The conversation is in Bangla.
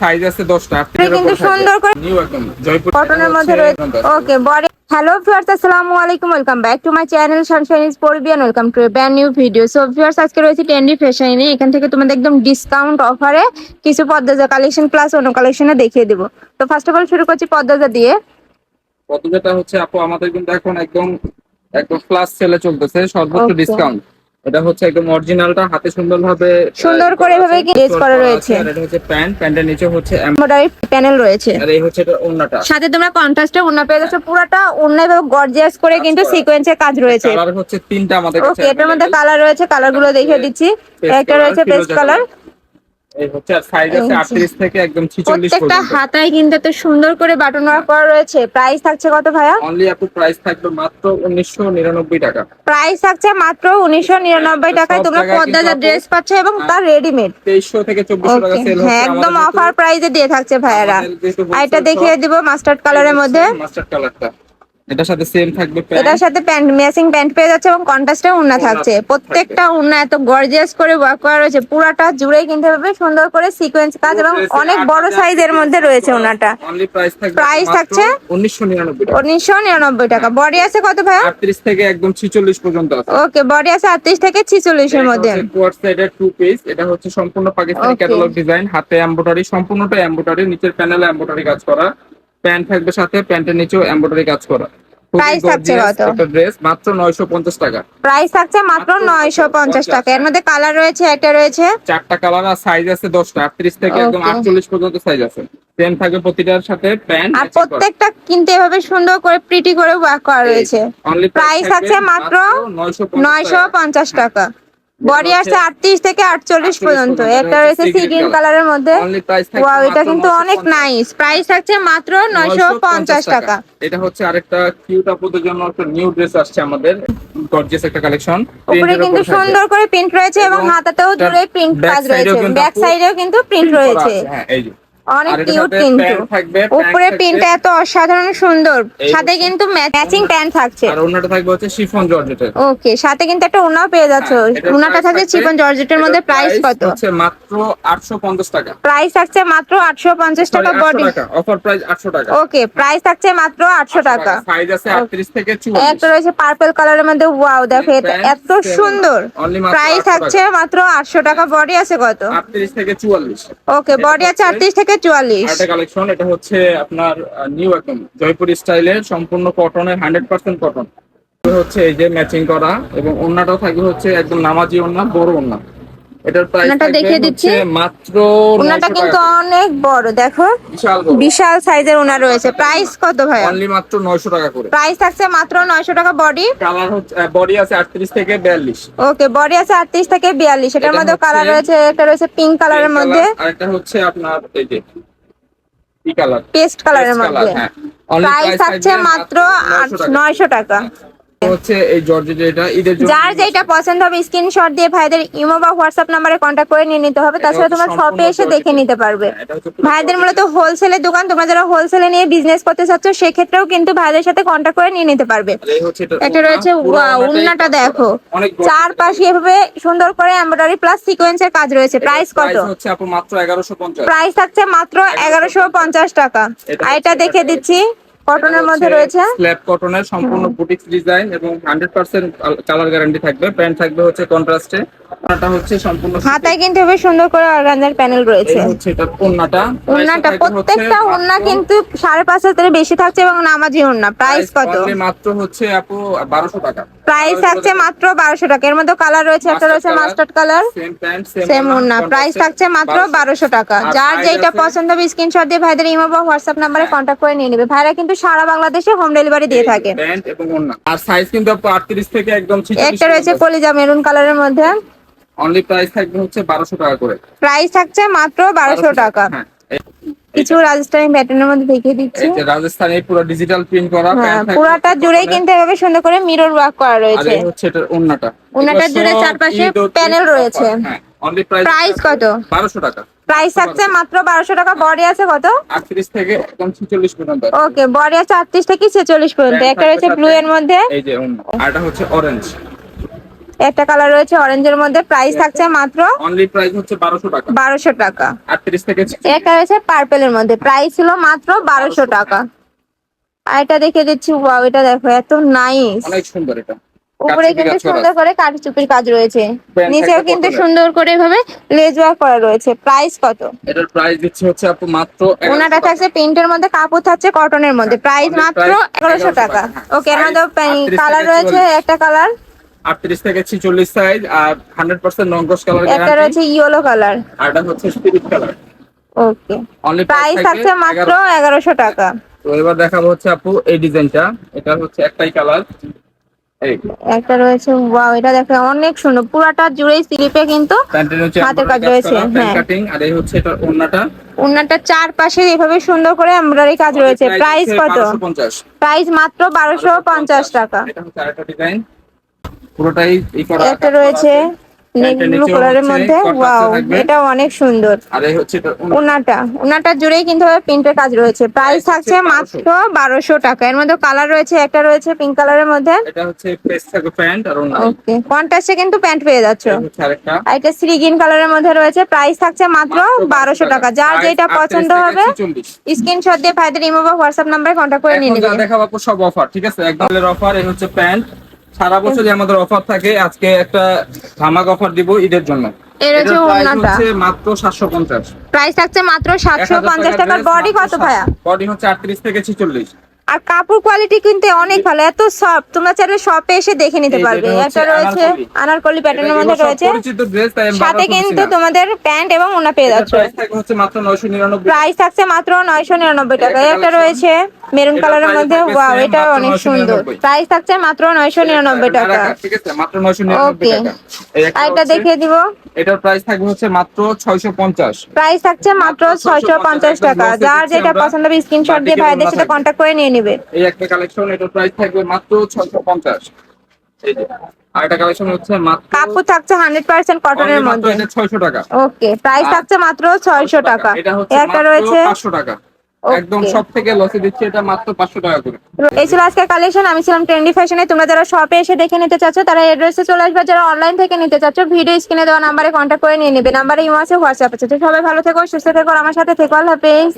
সাইজ আছে 10টা কিন্তু সুন্দর করে নিউ একদম জয়পুর কটনের মধ্যে রয়েছে ওকে বডি হ্যালো ভিউয়ার্স আসসালামু আলাইকুম welcome back to my channel sunshine is পরিবিয়ান welcome to brand new video so viewers আজকে রয়েছে ট্রেন্ডি ফ্যাশনে এখান থেকে তোমাদের একদম ডিসকাউন্ট অফারে কিছু পদ্মাজা কালেকশন প্লাস অন্য কালেকশনে দেখিয়ে দেবো। তো ফার্স্ট অফ অল শুরু করছি পদ্মাজা দিয়ে। প্রথমটা হচ্ছে আপু আমাদের কিন্তু এখন একদম একদম ক্লাস সেলে চলতেছে সর্বোচ্চ ডিসকাউন্ট এটা হচ্ছে একদম অরিজিনালটা হাতে সুন্দরভাবে সুন্দর করে এভাবে lace করা রয়েছে। আর এটা হচ্ছে প্যান্ট প্যান্টের নিচে হচ্ছে এমব্রয়ডারি প্যানেল রয়েছে। আর এই হচ্ছে এটা ওন্নাটা। সাথে তোমরা কন্ট্রাস্টে ওন্না পেয়ে যাচ্ছ পুরোটা ওড়না এভাবে গর্জিয়াস করে কিন্তু সিকোয়েন্সে সিকোয়েন্সের কাজ রয়েছে। কালার হচ্ছে তিনটা আমাদের কাছে ওকে এটার মধ্যে কালার রয়েছে কালারগুলো দেখিয়ে দিচ্ছি। একটা রয়েছে পেস্ট কালার। এই হচ্ছে আর সাইজ আছে 38 থেকে একদম 46 প্রত্যেকটা হাতায় কিন্তু এত সুন্দর করে বাটন ওয়ার্ক করা রয়েছে। প্রাইস থাকছে কত ভাইয়া? অনলি আপু প্রাইস থাকবে মাত্র 1999 টাকা। প্রাইস থাকছে মাত্র উনিশশো নিরানব্বই টাকায়। তোমরা ড্রেস পাচ্ছ এবং তার রেডিমেড 2300 থেকে 2400 টাকা সেল হচ্ছে হ্যাঁ একদম অফার প্রাইসে দিয়ে থাকছে ভাইয়ারা। এটা দেখিয়ে দিব মাস্টার্ড কালারের মধ্যে। মাস্টার্ড কালারটা এটার সাথে সেম থাকবে এটার সাথে প্যান্ট ম্যাচিং প্যান্ট পেয়ে যাচ্ছে এবং কন্ট্রাস্টে উন্না থাকছে। প্রত্যেকটা উন্না এত গর্জিয়াস করে ওয়ার্ক করা রয়েছে। পুরাটা জুড়েই কিন্তু এভাবে সুন্দর করে সিকোয়েন্স কাজ এবং অনেক বড় সাইজের মধ্যে রয়েছে ওনাটা প্রাইস থাকছে? 1999 টাকা। উনিশশো নিরানব্বই টাকা। বডি আছে কত ভাইয়া? 38 থেকে একদম 46 পর্যন্ত ওকে বডি আছে আটত্রিশ থেকে ছিচল্লিশের মধ্যে। কোয়ার টু পিস এটা হচ্ছে সম্পূর্ণ পাকিস্তানি. ক্যাটালগ ডিজাইন হাতে এমব্রয়ডারি সম্পূর্ণটা এমব্রয়ডারি নিচের প্যানেলে এমব্রয়ডারি কাজ করা। প্যান্ট থাকবে সাথে প্যান্টের নিচেও এমব্রয়ডারি কাজ করা। থাকছে কত? ড্রেস মাত্র 950 টাকা। প্রাইস থাকছে মাত্র মাত্র নয়শো পঞ্চাশ টাকা। এর মধ্যে কালার রয়েছে একটা রয়েছে। চারটা কালার আর সাইজ আছে 10টা 38 থেকে একদম 48 পর্যন্ত সাইজ আছে। সেম থাকবে প্রতিটার সাথে প্যান্ট আর প্রত্যেকটা কিন্তু এভাবে সুন্দর করে প্রিটি করে ওয়ার্ক করা রয়েছে। অনলি প্রাইস থাকছে মাত্র নয়শো পঞ্চাশ টাকা। বডি আসছে আটত্রিশ থেকে আটচল্লিশ পর্যন্ত। একটা রয়েছে সি গ্রিন কালারের মধ্যে। ওয়াও এটা কিন্তু অনেক নাইস প্রাইস থাকছে মাত্র নয়শো পঞ্চাশ টাকা। এটা হচ্ছে আরেকটা কিউট আপুদের জন্য একটা নিউ ড্রেস আসছে আমাদের। গর্জিয়াস একটা কালেকশন উপরে কিন্তু সুন্দর করে প্রিন্ট রয়েছে এবং হাতাতেও জুড়ে প্রিন্ট কাজ রয়েছে। ব্যাক সাইডেও কিন্তু প্রিন্ট রয়েছে। হ্যাঁ এই যে। অনেক কিউট কিন্তু। উপরে প্যান্ট প্রিন্টটা এত অসাধারণ সুন্দর। সাথে কিন্তু ম্যাচিং প্যান্ট থাকছে। আর অন্যটা থাকবে হচ্ছে শিফন জর্জেটের ওকে সাথে কিন্তু একটা উনাও পেয়ে যাচ্ছ। হ্যাঁ, price থাকছে চিপন জর্জেটের মধ্যে প্রাইস কত? হচ্ছে মাত্র 850 টাকা। প্রাইস থাকছে মাত্র আটশো পঞ্চাশ টাকা বডি অফার প্রাইস 800 টাকা। ওকে প্রাইস থাকছে মাত্র আটশো টাকা। সাইজ আছে 38 থেকে একটা রয়েছে পার্পল কালারের মধ্যে। ওয়াও দেখো এটা এত সুন্দর। প্রাইস থাকছে মাত্র আটশো টাকা। বডি আছে কত? 38 থেকে 44 ওকে বডি আছে হচ্ছে- আটত্রিশ থেকে কালেকশন এটা হচ্ছে আপনার নিউ সম্পূর্ণ কটন হচ্ছে এই যে ম্যাচিং করা, এবং অন্যটাও থাকবে হচ্ছে একদম নামাজি ওন্না বড় ওন্না এটার প্রাইস দেখিয়ে দিচ্ছি। মাত্র ওনাটা কিন্তু অনেক বড় দেখো। বিশাল সাইজের ওনা রয়েছে। প্রাইস কত ভাইয়া? অনলি মাত্র 900 টাকা করে। প্রাইস থাকছে মাত্র নয়শো টাকা বডি কালার হচ্ছে বডি আছে 38 থেকে 42 ওকে বডি আছে আটত্রিশ থেকে বিয়াল্লিশ। এটার মধ্যে কালার রয়েছে একটা রয়েছে পিঙ্ক কালারের মধ্যে। আরেকটা হচ্ছে আপনার এই যে কালার পেস্ট কালারের মধ্যে। হ্যাঁ। প্রাইস price থাকছে মাত্র 900 টাকা। হচ্ছে এই জর্জেট এটা ঈদের জন্য যার যেটা পছন্দ হবে স্ক্রিনশট দিয়ে ভাইদের ইমো বা হোয়াটসঅ্যাপ নাম্বারে কন্ট্যাক্ট করে নিয়ে নিতে হবে। তাছাড়া তোমার শপে এসে দেখে নিতে পারবে। হ্যাঁ, এটা ভাইদের মূলত হোলসেলের দোকান। তোমরা যারা হোলসেলে নিয়ে বিজনেস করতে চাচ্ছ সেক্ষেত্রেও কিন্তু ভাইদের সাথে কন্ট্যাক্ট করে নিয়ে নিতে পারবে। ওড়না, রয়েছে করা। দেখো। চারপাশে এভাবে সুন্দর করে এমব্রয়ডারি প্লাস সিকোয়েন্সের কাজ রয়েছে। প্রাইস কত? হচ্ছে মাত্র 1150 প্রাইস থাকছে মাত্র এগারোশো পঞ্চাশ। টাকা। আর এটা দেখে দিচ্ছি। কটনের মধ্যে রয়েছে? স্ল্যাব কটনের সম্পূর্ণ বুটিক্স ডিজাইন এবং 100% কালার গ্যারান্টি থাকবে। প্যান্ট থাকবে হচ্ছে কন্ট্রাস্টে ওড়নাটা হচ্ছে সম্পূর্ণ হাতায় কিন্তু এভাবে সুন্দর করে অর্গানজার প্যানেল রয়েছে। হচ্ছে এটা ওড়নাটা। ওন্নাটা প্রত্যেকটা ওন্না কিন্তু সাড়ে পাঁচ হাজারের বেশি থাকছে এবং নামাজি ওন্না প্রাইস কত? মাত্র হচ্ছে আপু 1200 টাকা। প্রাইস থাকছে মাত্র বারোশো টাকা। এর মধ্যে কালার রয়েছে একটা রয়েছে mustard colour same pant same ওন্না প্রাইস থাকছে মাত্র বারোশো। টাকা। যার যেটা পছন্দ হবে স্ক্রিনশট দিয়ে ভাইদের ইমো বা হোয়াটসঅ্যাপ নাম্বারে কন্ট্যাক্ট করে নিয়ে নেবে। ভাইরা কিন্তু সারা বাংলাদেশে হোম ডেলিভারি দিয়ে থাকে। আর সাইজ কিন্তু 38 থেকে একদম একটা রয়েছে কলিজা মেরুন কালারের মধ্যে। অনলি প্রাইস থাকবে হচ্ছে 1200 টাকা করে। প্রাইস থাকছে মাত্র বারোশো টাকা হ্যাঁ। কিছু রাজস্থানি প্যাটার্নের মধ্যে দেখিয়ে দিচ্ছি। এই যে রাজস্থানে পুরো ডিজিটাল প্রিন্ট করা হ্যাঁ পুরাটা জুড়েই কিন্তু এভাবে সুন্দর করে মিরর ওয়ার্ক করা রয়েছে এই হচ্ছে ওন্নাটা জুড়ে চারপাশে ঈদ রয়েছে। হ্যাঁ। অনলি প্রাইস প্রাইস কত? 1200 টাকা। প্রাইস থাকছে মাত্র বারোশো টাকা বডি আছে কত? 38 থেকে একদম 46 পর্যন্ত ওকে বডি আছে আটত্রিশ থেকে ছেচল্লিশ পর্যন্ত। একটা রয়েছে ব্লু এর মধ্যে। এই যে ওন্না আর এটা হচ্ছে অরেঞ্জ একটা কালার রয়েছে অরেঞ্জের মধ্যে। প্রাইস থাকছে মাত্র অনলি প্রাইস হচ্ছে বারোশো টাকা। বারোশো টাকা। আটত্রিশ থেকে একটা রয়েছে পার্পেলের মধ্যে। প্রাইস ছিল মাত্র বারোশো টাকা। আর এটা দেখে দিচ্ছি ওয়াও এটা দেখো এত নাইস অনেক সুন্দর এটা। উপরে কিন্তু সুন্দর করে কাঠচুপির কাজ রয়েছে। নিচেও কিন্তু সুন্দর করে এভাবে লেজ ওয়ার্ক করা রয়েছে। প্রাইস কত? এটার প্রাইস দিচ্ছে হচ্ছে আপু মাত্র 1100 ওনাটা থাকছে প্রিন্টের মধ্যে কাপড় থাকছে কটনের মধ্যে। প্রাইস মাত্র এগারোশো 1100 টাকা। হ্যাঁ। ওকে মধ্যে কালার রয়েছে একটা কালার আটত্রিশ থেকে ছিচল্লিশ সাইজ আর হান্ড্রেড পার্সেন্ট নঙ্গস কালার একটা রয়েছে ইয়েলো কালার আর এটা হচ্ছে স্পিরিট কালার ওকে প্রাইস থাকছে মাত্র এগারোশো। টাকা। তো এবার দেখাবো হচ্ছে আপু এই ডিজাইনটা এটা হচ্ছে একটাই কালার একটা রয়েছে ওয়াও এটা দেখে অনেক সুন্দর পুরাটা জুড়েই স্লিপে কিন্তু হাতের কাজ রয়েছে, হ্যাঁ। কাটিং আর এই হচ্ছে এটা ওন্নাটা ওনাটা চারপাশে এভাবে সুন্দর করে এমব্রয়ডারি কাজ রয়েছে। প্রাইস কত? 1250 প্রাইস মাত্র বারোশো পঞ্চাশ টাকা। এটা হচ্ছে আরেকটা ডিজাইন পুরোটাই এই করা একটা রয়েছে প্যান্টের ব্লু কালারের মধ্যে? ওয়াও এটা অনেক সুন্দর। আর এই হচ্ছে। ওনাটা ওনাটা জুড়েই কিন্তু প্রিন্টের কাজ রয়েছে। প্রাইস থাকছে মাত্র বারোশো। টাকা। এর মধ্যে কালার রয়েছে একটা রয়েছে পিঙ্ক কালারের মধ্যে। এটা হচ্ছে ফেস থাকে প্যান্ট আর ওকে কন্ট্রাস্টে কিন্তু প্যান্ট পেয়ে যাচ্ছ। আর এটা সি গ্রিন কালারের মধ্যে রয়েছে। প্রাইস থাকছে মাত্র বারোশো টাকা। যার যেটা পছন্দ হবে 46 স্ক্রিনশট দিয়ে ভাইদের ইমো বা হোয়াটসঅ্যাপ নাম্বারে কন্ট্যাক্ট করে নিয়ে নেবেন দেখাবো সব অফার ঠিক আছে? একদম অফার এই হচ্ছে প্যান্ট। সারা বছরই আমাদের অফার থাকে। আজকে একটা ধামাক অফার দিব ঈদের জন্য। এর হচ্ছে পঞ্চাশ ওড়নাটা। মাত্র 750 প্রাইস থাকছে মাত্র সাতশো পঞ্চাশ টাকার বডি কত ভাইয়া? বডি হচ্ছে 38 থেকে 46 আর কাপড় কোয়ালিটি কিন্তু অনেক ভালো। এত সফট তোমরা চাইলে শপে এসে দেখে নিতে পারবে। এটা রয়েছে আনারকলি। প্যাটার্নের মধ্যে রয়েছে। সাথে কিন্তু তোমাদের প্যান্ট এবং ওনা পেয়ে যাচ্ছে যাচ্ছ। price হচ্ছে মাত্র 999 প্রাইস থাকছে মাত্র নয়শো নিরানব্বই টাকা। একটা একটা রয়েছে মেরুন কালারের মধ্যে। ওয়াও এটা অনেক সুন্দর। প্রাইস থাকছে মাত্র নয়শো নিরানব্বই টাকা। ঠিক আছে মাত্র 999 ওকে একটা দেখিয়ে দিব। এটার প্রাইস থাকবে হচ্ছে মাত্র 650 প্রাইস থাকছে মাত্র ছয়শো 650 পঞ্চাশ টাকা। যার যেটা পছন্দ হবে স্ক্রিনশট দিয়ে ভাইদের সাথে থাকবে। কন্ট্যাক্ট করে নিয়ে নিবে। এই একটা কালেকশন এটার প্রাইস থাকবে মাত্র 650 এই যে আরেকটা কালেকশন হচ্ছে মাত্র কাপড় থাকছে হান্ড্রেড পার্সেন্ট কটনের মধ্যে। এটা 600 টাকা। ওকে প্রাইস থাকছে মাত্র ছয়শো টাকা। এটা হচ্ছে একটা রয়েছে 500 টাকা। একদম সব থেকে লসে দিচ্ছি এটা মাত্র 500 টাকা করে। এই ছিল আজকের কালেকশন আমি ছিলাম ট্রেন্ডি ফ্যাশনে তোমরা যারা শপে এসে দেখে নিতে চাচ্ছ তারা এড্রেসে চলে আসবে। যারা অনলাইন থেকে নিতে চাচ্ছ ভিডিও স্ক্রিনে দেওয়া নাম্বারে কন্ট্যাক্ট করে নিয়ে নেবে। নাম্বারে ইমো আছে হোয়াটসঅ্যাপ আছে। সবাই ভালো থেকো সুস্থ থেকো আমার সাথে থেকো। আল্লাহ হাফেজ।